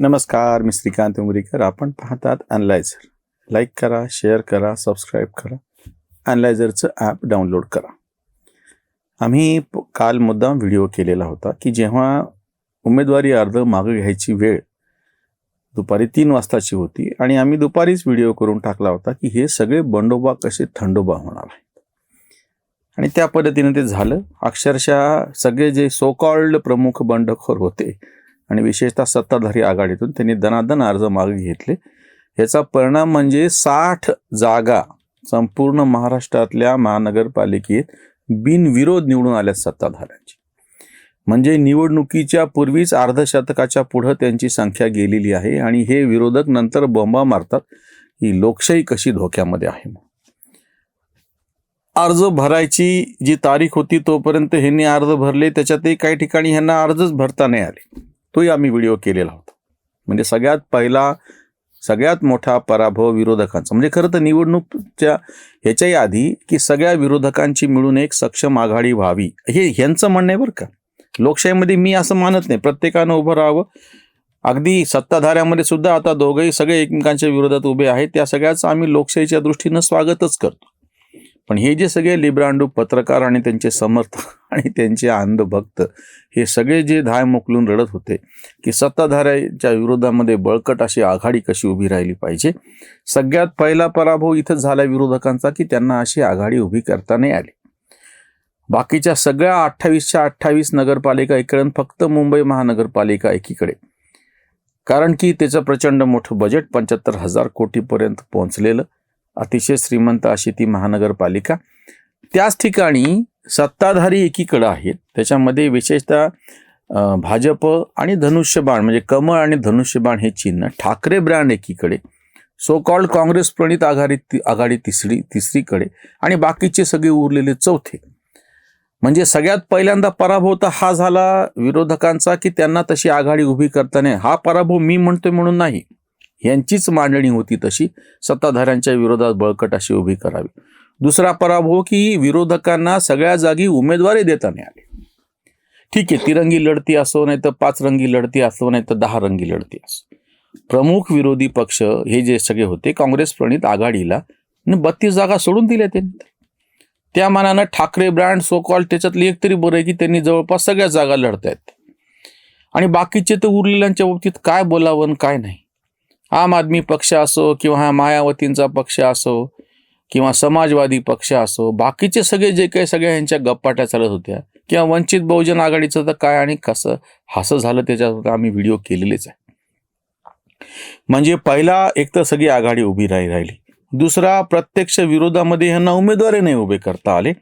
नमस्कार मी श्रीकांत उमरीकर. आपण पाहतात अनलायझर लाईक करा शेअर करा सबस्क्राईब करा. अनलायझरचं ॲप डाउनलोड करा. आम्ही काल मुद्दाम व्हिडिओ केलेला होता की जेव्हा उमेदवारी अर्ज मागं घ्यायची वेळ दुपारी तीन वाजताची होती आणि आम्ही दुपारीच व्हिडिओ करून टाकला होता की हे सगळे बंडोबा कसे थंडोबा होणार आहेत. आणि त्या पद्धतीने ते झालं. अक्षरशः सगळे जे सो कॉल्ड प्रमुख बंडखोर होते आणि विशेषतः सत्ताधारी आघाडीतून त्यांनी दनादन अर्ज मागे घेतले. याचा परिणाम म्हणजे साठ जागा संपूर्ण महाराष्ट्रातल्या महानगरपालिकेत बिनविरोध निवडून आल्या सत्ताधाऱ्यांची. म्हणजे निवडणुकीच्या पूर्वीच अर्धशतकाच्या पुढं त्यांची संख्या गेलेली आहे आणि हे विरोधक नंतर बोंबा मारतात. ही लोकशाही कशी धोक्यामध्ये आहे अर्ज भरायची जी तारीख होती तोपर्यंत ह्यांनी अर्ज भरले. त्याच्यातही काही ठिकाणी ह्यांना अर्जच भरता नाही आले. तोही आम्ही व्हिडिओ केलेला होता. म्हणजे सगळ्यात पहिला सगळ्यात मोठा पराभव विरोधकांचा. म्हणजे खरं तर निवडणूकच्या ह्याच्याही आधी की सगळ्या विरोधकांची मिळून एक सक्षम आघाडी व्हावी. हे ह्यांचं म्हणणं आहे बरं का. लोकशाहीमध्ये मी असं मानत नाही. प्रत्येकानं उभं राहावं. अगदी सत्ताधाऱ्यामध्ये सुद्धा आता दोघंही सगळे एकमेकांच्या विरोधात उभे आहेत. त्या सगळ्याचं आम्ही लोकशाहीच्या दृष्टीनं स्वागतच करतो. पण हे जे सगळे लिब्रांडू पत्रकार आणि त्यांचे समर्थक आणि त्यांचे आनंद भक्त हे सगळे जे धाय मोकलून रडत होते की सत्ताधाऱ्याच्या विरोधामध्ये बळकट अशी आघाडी कशी उभी राहिली पाहिजे? सगळ्यात पहिला पराभव इथं झाला विरोधकांचा की त्यांना अशी आघाडी उभी करता नाही आली. बाकीच्या सगळ्या अठ्ठावीसच्या अठ्ठावीस नगरपालिका एकीकडे फक्त मुंबई महानगरपालिका एकीकडे. कारण की त्याचं प्रचंड मोठं बजेट पंच्याहत्तर हजार कोटीपर्यंत पोहोचलेलं अतिशय श्रीमंत अशी ती महानगरपालिका. त्याच ठिकाणी सत्ताधारी एकीकडं आहेत. त्याच्यामध्ये विशेषतः भाजप आणि धनुष्यबाण म्हणजे कमळ आणि धनुष्यबाण हे चिन्ह ठाकरे ब्रँड एकीकडे सो कॉल्ड काँग्रेस प्रणित आघाडी आघाडी तिसरी तिसरीकडे आणि बाकीचे सगळे उरलेले चौथे. म्हणजे सगळ्यात पहिल्यांदा पराभव तर हा झाला विरोधकांचा की त्यांना तशी आघाडी उभी करताना हा पराभव मी म्हणतोय म्हणून नाही. यांचीच मांडणी होती तशी सत्ताधाऱ्यांच्या विरोधात बळकट अशी उभी करावी. दुसरा पराभव की विरोधकांना सगळ्या जागी उमेदवारी देता नाही आली. ठीक आहे तिरंगी लढती असो नाही तर पाच रंगी लढती असो नाही तर दहा रंगी लढती असो. प्रमुख विरोधी पक्ष हे जे सगळे होते काँग्रेस प्रणित आघाडीला बत्तीस जागा सोडून दिल्या त्यांनी. त्या मानानं ठाकरे ब्रँड सो कॉल त्याच्यातली एक तरी बरं आहे की त्यांनी जवळपास सगळ्या जागा लढतायत. आणि बाकीचे तर उरलेल्यांच्या बाबतीत काय बोलावं आणि काय नाही. आम आदमी पक्ष असो किंवा हा मायावतींचा पक्ष असो किंवा समाजवादी पक्ष असो बाकीचे सगळे जे काही सगळ्या ह्यांच्या गप्पाट्या चालत होत्या किंवा वंचित बहुजन आघाडीचं तर काय आणि कसं हसं झालं त्याच्यावर आम्ही व्हिडिओ केलेलेच आहे. म्हणजे पहिला एक तर सगळी आघाडी उभी राही राहिली. दुसरा प्रत्यक्ष विरोधामध्ये ह्यांना उमेदवारी नाही उभे करता आले.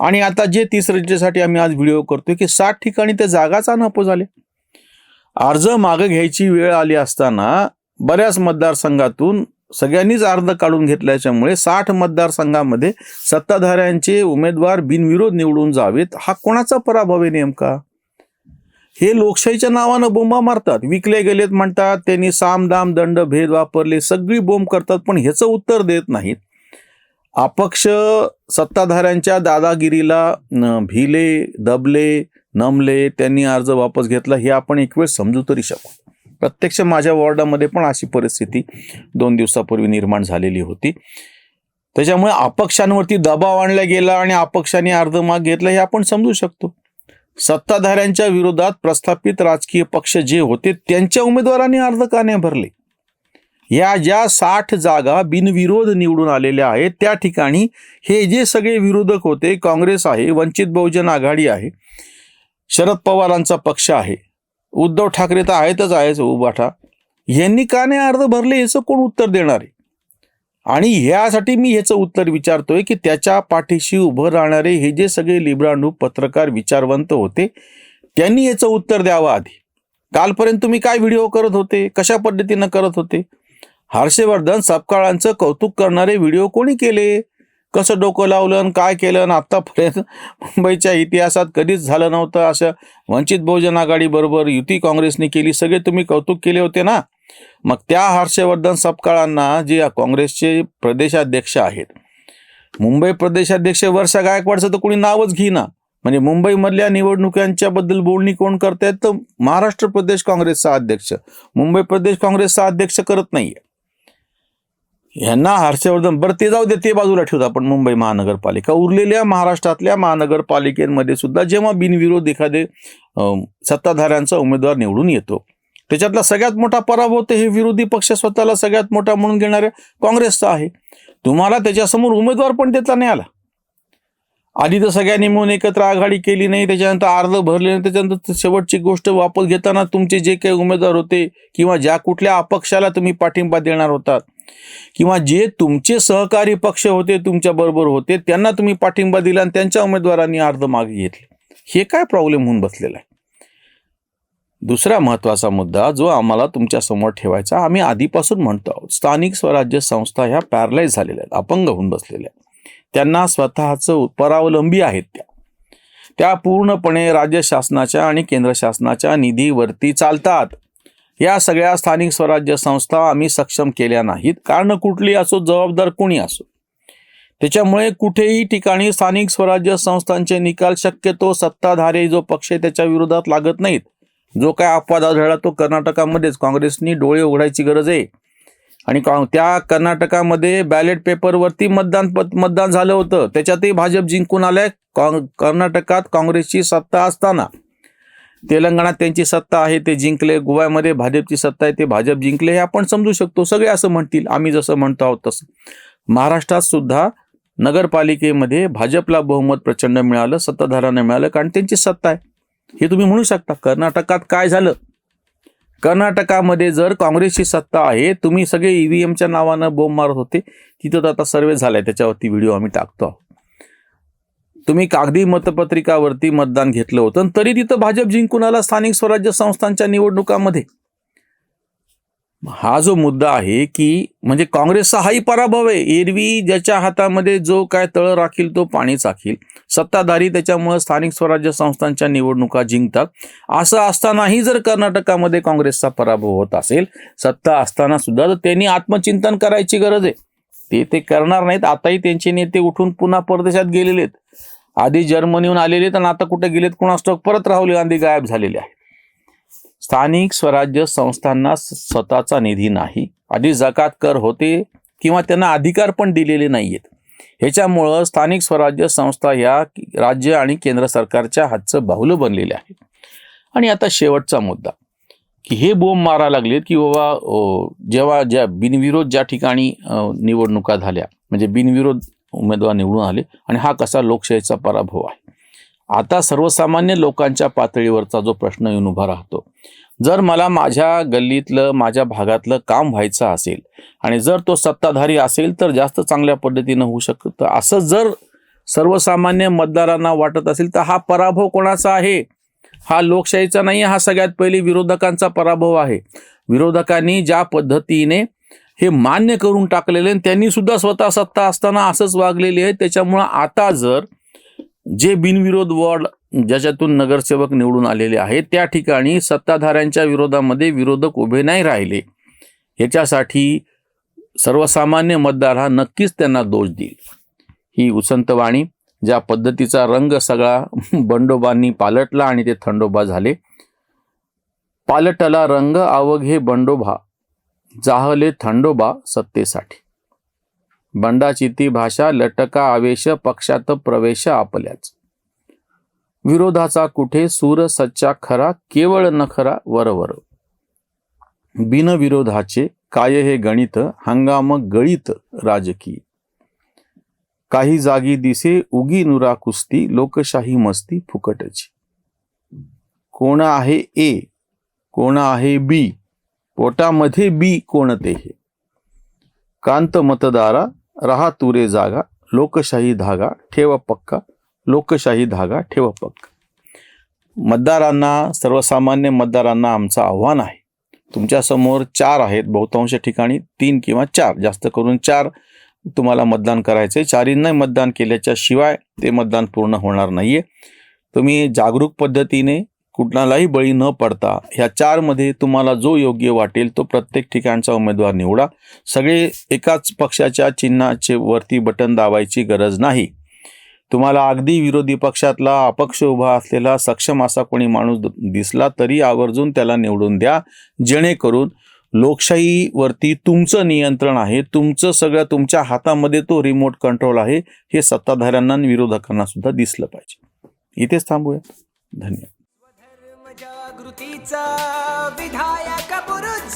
आणि आता जे तिसरं आम्ही आज व्हिडिओ करतोय की साठ ठिकाणी त्या जागाच अनापो झाले अर्ज मागं घ्यायची वेळ आली असताना बऱ्याच मतदारसंघातून सगळ्यांनीच अर्ज काढून घेतल्याच्यामुळे साठ मतदारसंघामध्ये सत्ताधाऱ्यांचे उमेदवार बिनविरोध निवडून जावेत. हा कोणाचा पराभव आहे नेमका? हे लोकशाहीच्या नावानं बोंबा मारतात. विकले गेलेत म्हणतात त्यांनी साम दाम दंड भेद वापरले सगळी बोंब करतात पण ह्याचं उत्तर देत नाहीत. अपक्ष सत्ताधाऱ्यांच्या दादागिरीला भिले दबले नमले त्यांनी अर्ज वापस घेतला हे आपण एक वेळ समजू तरी शकू. प्रत्यक्ष माझ्या वॉर्डामध्ये पण अशी परिस्थिती दोन दिवसापूर्वी निर्माण झालेली होती. त्याच्यामुळे अपक्षांवरती दबाव आणला गेला आणि अपक्षांनी अर्ध माग घेतला हे आपण समजू शकतो. सत्ताधाऱ्यांच्या विरोधात प्रस्थापित राजकीय पक्ष जे होते त्यांच्या उमेदवारांनी अर्ज का नाही भरले. या ज्या साठ जागा बिनविरोध निवडून आलेल्या आहेत त्या ठिकाणी हे जे सगळे विरोधक होते काँग्रेस आहे वंचित बहुजन आघाडी आहे शरद पवारांचा पक्ष आहे उद्धव ठाकरे तर आहेतच आहेच उभाठा यांनी का नाही अर्ज भरले याचं कोण उत्तर देणार आहे? आणि ह्यासाठी मी ह्याचं उत्तर विचारतोय की त्याच्या पाठीशी उभं राहणारे हे जे सगळे लिब्रांडू पत्रकार विचारवंत होते त्यांनी याचं उत्तर द्यावं आधी. कालपर्यंत तुम्ही काय व्हिडिओ करत होते? कशा पद्धतीनं करत होते? हर्षवर्धन सपकाळांचं कौतुक करणारे व्हिडिओ कोणी केले? कसं डोकं लावलं आणि काय केलं आणि आत्तापर्यंत मुंबईच्या इतिहासात कधीच झालं नव्हतं असं वंचित बहुजन आघाडीबरोबर युती काँग्रेसने केली. सगळे तुम्ही कौतुक केले होते ना? मग त्या हर्षवर्धन सपकाळांना जे काँग्रेसचे प्रदेशाध्यक्ष आहेत मुंबई प्रदेशाध्यक्ष वर्षा गायकवाडचं तर कोणी नावच घेईना. म्हणजे मुंबईमधल्या निवडणुकांच्या बद्दल बोलणी कोण करतायत? तर महाराष्ट्र प्रदेश काँग्रेसचा अध्यक्ष. मुंबई प्रदेश काँग्रेसचा अध्यक्ष करत नाहीये. यांना हर्षवर्धन बरं ते जाऊ दे ते बाजूला ठेवतो आपण मुंबई महानगरपालिका. उरलेल्या महाराष्ट्रातल्या महानगरपालिकेमध्ये सुद्धा जेव्हा बिनविरोध एखादे सत्ताधाऱ्यांचा उमेदवार निवडून येतो त्याच्यातला सगळ्यात मोठा पराभव तर हे विरोधी पक्ष स्वतःला सगळ्यात मोठा म्हणून घेणाऱ्या काँग्रेसचा आहे. तुम्हाला त्याच्यासमोर उमेदवार पण देता नाही आला. आधी तर सगळ्यांनी मिळून एकत्र आघाडी केली नाही त्याच्यानंतर अर्ध भरले नाही त्याच्यानंतर शेवटची गोष्ट वापस घेताना तुमचे जे काही उमेदवार होते किंवा ज्या कुठल्या अपक्षाला तुम्ही पाठिंबा देणार होतात किंवा जे तुमचे सहकारी पक्ष होते तुमच्या बरोबर होते त्यांना तुम्ही पाठिंबा दिला आणि त्यांच्या उमेदवारांनी अर्ध मागे घेतले. हे काय प्रॉब्लेम होऊन बसलेला आहे? दुसरा महत्त्वाचा मुद्दा जो आम्हाला तुमच्यासमोर ठेवायचा आम्ही आधीपासून म्हणतो आहोत स्थानिक स्वराज्य संस्था ह्या पॅरलाइज झालेल्या आहेत अपंग होऊन बसलेल्या आहेत. त्यांना स्वतःचं परावलंबी आहेत त्या. त्या पूर्णपणे राज्य शासनाच्या आणि केंद्र शासनाच्या निधीवरती चालतात. या सगळ्या स्थानिक स्वराज्य संस्था आम्ही सक्षम केल्या नाहीत. कारण कुठली असो जबाबदार कोणी असो. त्याच्यामुळे कुठेही ठिकाणी स्थानिक स्वराज्य संस्थांचे निकाल शक्यतो सत्ताधारी जो पक्ष त्याच्या विरोधात लागत नाहीत. जो काय अपवाद आढळला तो कर्नाटकामध्येच. काँग्रेसनी डोळे उघडायची गरज आहे. आणि त्या कर्नाटकामध्ये बॅलेट पेपरवरती मतदान पत- मतदान झालं होतं. त्याच्यातही भाजप जिंकून आलंय. कर्नाटकात काँग्रेसची सत्ता असताना. तेलंगणात त्यांची सत्ता आहे ते जिंकले. गोव्यामध्ये भाजपची सत्ता आहे ते भाजप जिंकले. हे आपण समजू शकतो. सगळे असं म्हणतील आम्ही जसं म्हणतो आहोत तसं. महाराष्ट्रात सुद्धा नगरपालिकेमध्ये भाजपला बहुमत प्रचंड मिळालं सत्ताधाऱ्यांना मिळालं कारण त्यांची सत्ता आहे. हे तुम्ही म्हणू शकता कर्नाटकात काय झालं? कर्नाटकामध्ये जर काँग्रेसची सत्ता आहे तुम्ही सगळे ईव्हीएमच्या नावानं बोंब मारत होते. तिथं तर आता सर्वे झालाय त्याच्यावरती व्हिडिओ आम्ही टाकतो आहोत. तुम्ही कागदी मतपत्रिकावरती मतदान घेतलं होतं तरी तिथं भाजप जिंकून आला स्थानिक स्वराज्य संस्थांच्या निवडणुकामध्ये. हा जो मुद्दा आहे की म्हणजे काँग्रेसचा हाही पराभव आहे. एरवी ज्याच्या हातामध्ये जो काय तळ राखील तो पाणी चाखील. सत्ताधारी त्याच्यामुळे स्थानिक स्वराज्य संस्थांच्या निवडणुका जिंकतात. असं असतानाही जर कर्नाटकामध्ये काँग्रेसचा पराभव होत असेल सत्ता असताना सुद्धा तर त्यांनी आत्मचिंतन करायची गरज आहे. ते ते करणार नाहीत. आताही त्यांचे नेते उठून पुन्हा परदेशात गेलेले आहेत. आधी जर्मनीहून आलेले तर आता कुठे गेलेत कोणास ठाऊक परत राहुल गांधी गायब झालेले आहेत. स्थानिक स्वराज्य संस्थांना स्वतःचा निधी नाही. आधी जकात कर होते किंवा त्यांना अधिकार पण दिलेले नाहीयेत. ह्याच्यामुळं स्थानिक स्वराज्य संस्था या राज्य आणि केंद्र सरकारच्या हातचं बाहुलं बनलेले आहे आणि आता शेवटचा मुद्दा की हे बोंब मारा लागलेत की बाबा जेव्हा ज्या बिनविरोध ज्या ठिकाणी निवडणुका झाल्या म्हणजे बिनविरोध उमेदवार निवडून आले आणि हा कसा लोकशाहीचा पराभव आहे. आता सर्वसामान्य लोकांच्या पातळीवरचा जो प्रश्न येऊन उभा राहतो जर मला माझ्या गल्लीतलं माझ्या भागातलं काम व्हायचं असेल आणि जर तो सत्ताधारी असेल तर जास्त चांगल्या पद्धतीनं होऊ शकतं. असं जर सर्वसामान्य मतदारांना वाटत असेल तर हा पराभव कोणाचा आहे? हा लोकशाहीचा नाही हा सगळ्यात पहिले विरोधकांचा पराभव आहे. विरोधकांनी ज्या पद्धतीने हे मान्य करून टाकलेले आणि त्यांनी सुद्धा स्वतः सत्ता असताना असंच वागलेले आहे. त्याच्यामुळं आता जर जे बिनविरोध वॉर्ड ज्याच्यातून नगरसेवक निवडून आलेले आहेत त्या ठिकाणी सत्ताधाऱ्यांच्या विरोधामध्ये विरोधक उभे नाही राहिले. ह्याच्यासाठी सर्वसामान्य मतदार हा नक्कीच त्यांना दोष देईल. ही उसंतवाणी ज्या पद्धतीचा रंग सगळा बंडोबांनी पालटला आणि ते थंडोबा झाले. पालटला रंग अवघे बंडोबा. जाहले थंडोबा सत्तेसाठी. बंडाची ती भाषा लटका आवेश पक्षात प्रवेश आपल्याच. विरोधाचा कुठे सूर सच्चा खरा केवळ नखरा वरवर. बिनविरोधाचे काय हे गणित हंगाम गळीत राजकीय. काही जागी दिसे उगी नुरा कुस्ती लोकशाही मस्ती फुकटची. कोण आहे ए कोण आहे बी कोटामध्ये बी कोणते हे? कांत मतदारा रहा तुरे जागा लोकशाही धागा ठेव पक्का लोकशाही धागा ठेव पक्का. मतदारांना सर्वसामान्य मतदारांना आमचं आव्हान आहे. तुमच्यासमोर चार आहेत बहुतांश ठिकाणी तीन किंवा चार जास्त करून चार तुम्हाला मतदान करायचे चारींना मतदान केल्याच्या शिवाय ते मतदान पूर्ण होणार नाही आहे तुम्ही जागरूक पद्धतीने कुठलाही बळी न पडता ह्या चारमध्ये तुम्हाला जो योग्य वाटेल तो प्रत्येक ठिकाणचा उमेदवार निवडा. सगळे एकाच पक्षाच्या चिन्हाचे वरती बटन दाबायची गरज नाही. तुम्हाला अगदी विरोधी पक्षातला अपक्ष उभा असलेला सक्षम असा कोणी माणूस दिसला तरी आवर्जून त्याला निवडून द्या. जेणेकरून लोकशाहीवरती तुमचं नियंत्रण आहे तुमचं सगळं तुमच्या हातामध्ये तो रिमोट कंट्रोल आहे हे सत्ताधाऱ्यांना विरोधकांना सुद्धा दिसलं पाहिजे. इथेच थांबूया. धन्यवाद. धर्म विधायक बुरुज